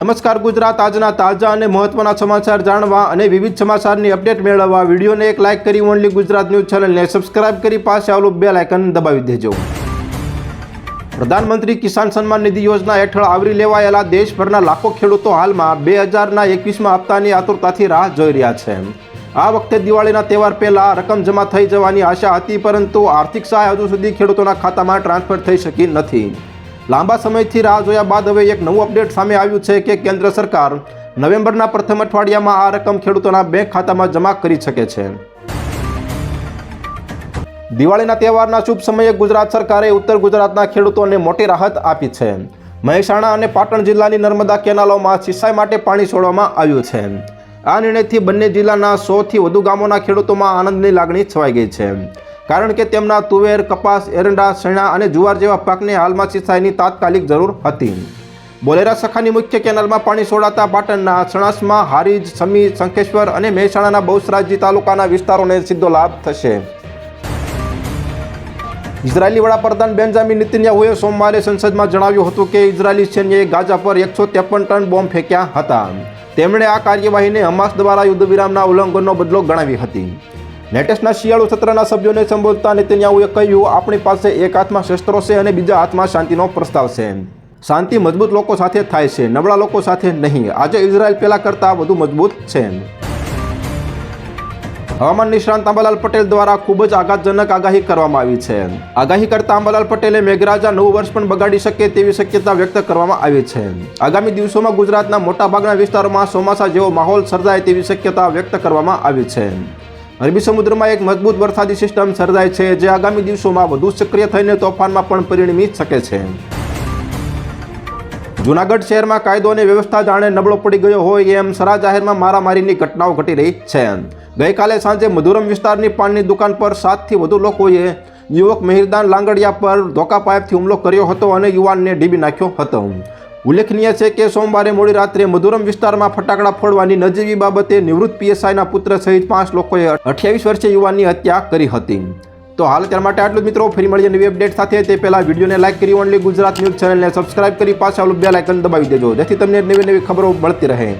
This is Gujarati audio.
નમસ્કાર, ગુજરાત આજના તાજા અને મહત્વના સમાચાર જાણવા અને વિવિધ સમાચારની અપડેટ મેળવવા વિડીયોને એક લાઇક કરી ઓનલી ગુજરાત ન્યૂઝ ચેનલને સબસ્ક્રાઇબ કરી પાસે આવેલું બેલ આઇકન દબાવી દેજો. પ્રધાનમંત્રી કિસાન સન્માન નિધિ યોજના હેઠળ આવરી લેવાયેલા દેશભરના લાખો ખેડૂતો હાલમાં બે હજારના એકવીસમાં હપ્તાની આતુરતાથી રાહ જોઈ રહ્યા છે. આ વખતે દિવાળીના તહેવાર પહેલા રકમ જમા થઈ જવાની આશા હતી, પરંતુ આર્થિક સહાય હજુ સુધી ખેડૂતોના ખાતામાં ટ્રાન્સફર થઈ શકી નથી. લાંબા સમયથી રાહ જોયા બાદ હવે એક નવું અપડેટ સામે આવ્યું છે કે કેન્દ્ર સરકાર નવેમ્બરના પ્રથમ અઠવાડિયામાં આ રકમ ખેડૂતોના બેંક ખાતામાં જમા કરી શકે છે. દિવાળીના તહેવારના શુભ સમયે ગુજરાત સરકારે ઉત્તર ગુજરાતના ખેડૂતોને મોટી રાહત આપી છે. મહેસાણા અને પાટણ જિલ્લાની નર્મદા કેનાલોમાં સિંચાઈ માટે પાણી છોડવામાં આવ્યું છે. આ નિર્ણયથી બંને જિલ્લાના સોથી વધુ ગામોના ખેડૂતોમાં આનંદની લાગણી છવાઈ ગઈ છે. કારણ કે તેમના તુવેર, કપાસ, એરંડા, શેણા અને જુવાર જેવા પાકને હાલમાં સિંચાઈની તાત્કાલિક જરૂર હતી. બોલેરા સખાની મુખ્ય કેનાલમાં પાણી છોડાતા પાટણના સણાસમાં હારીજ સમી શંખેશ્વર અને મહેસાણાના બહુસરાજી તાલુકાના વિસ્તારોને સીધો લાભ થશે. ઇઝરાયેલી વડાપ્રધાન બેન્જામિન નેતન્યાહુએ સોમવારે સંસદમાં જણાવ્યું હતું કે ઇઝરાયેલી સૈન્યએ ગાઝા પર એકસો ત્રેપન ટન બોમ્બ ફેંક્યા હતા. તેમણે આ કાર્યવાહીને હમાસ દ્વારા યુદ્ધ વિરામના ઉલ્લંઘનનો બદલો ગણાવી હતી. લેટેસ્ટના શિયાળુ સત્રના સભ્યોને સંબોધતા નેતન્યાહુએ કહ્યું, આપણી પાસે એક હાથમાં શસ્ત્રો છે અને બીજા હાથમાં શાંતિનો પ્રસ્તાવ છે. શાંતિ મજબૂત લોકો સાથે થાય છે, નબળા લોકો સાથે નહીં. આજે ઇઝરાયલ પહેલા કરતાં વધુ મજબૂત છે. હવામાન નિષ્ણાંત અંબાલાલ પટેલ દ્વારા ખૂબ જ આઘાતજનક આગાહી કરવામાં આવી છે. આગાહી કરતા અંબાલાલ પટેલે મેઘરાજા નવું વર્ષ પણ બગાડી શકે તેવી શક્યતા વ્યક્ત કરવામાં આવી છે. આગામી દિવસોમાં ગુજરાતના મોટાભાગના વિસ્તારોમાં ચોમાસા જેવો માહોલ સર્જાય તેવી શક્યતા વ્યક્ત કરવામાં આવી છે. અરબી સમુદ્રમાં એક મજબૂત વરસાદી સિસ્ટમ સર્જાય છે, જે આગામી દિવસોમાં વધુ સક્રિય થઈને તોફાનમાં પણ પરિણમી શકે છે. જૂનાગઢ શહેરમાં કાયદો અને વ્યવસ્થા જાણે નબળો પડી ગયો હોય એમ સરા જાહેરમાં મારામારીની ઘટનાઓ ઘટી રહી છે. ગઈકાલે સાંજે મધુરમ વિસ્તારની પાનની દુકાન પર સાતથી વધુ લોકોએ યુવક મહિરદાન લાંગડિયા પર ધોકા પાઇપથી હુમલો કર્યો હતો અને યુવાનને ડીબી નાખ્યો હતો. ઉલ્લેખનીય છે કે સોમવારે મોડી રાત્રે મધુરમ વિસ્તારમાં ફટાકડા ફોડવાની નજીવી બાબતે નિવૃત્ત પીએસઆઈના પુત્ર સહિત પાંચ લોકોએ અઠ્યાવીસ વર્ષીય યુવાનની હત્યા કરી હતી. તો હાલ ત્યાર માટે આટલું જ મિત્રો, ફરી મળીએ નવી અપડેટ સાથે. તે પહેલાં વિડીયોને લાઇક કરી ઓનલી ગુજરાત ન્યૂઝ ચેનલને સબસ્ક્રાઇબ કરી પાછા બે લાઇકન દબાવી દેજો, જેથી તમને નવી નવી ખબરો મળતી રહે.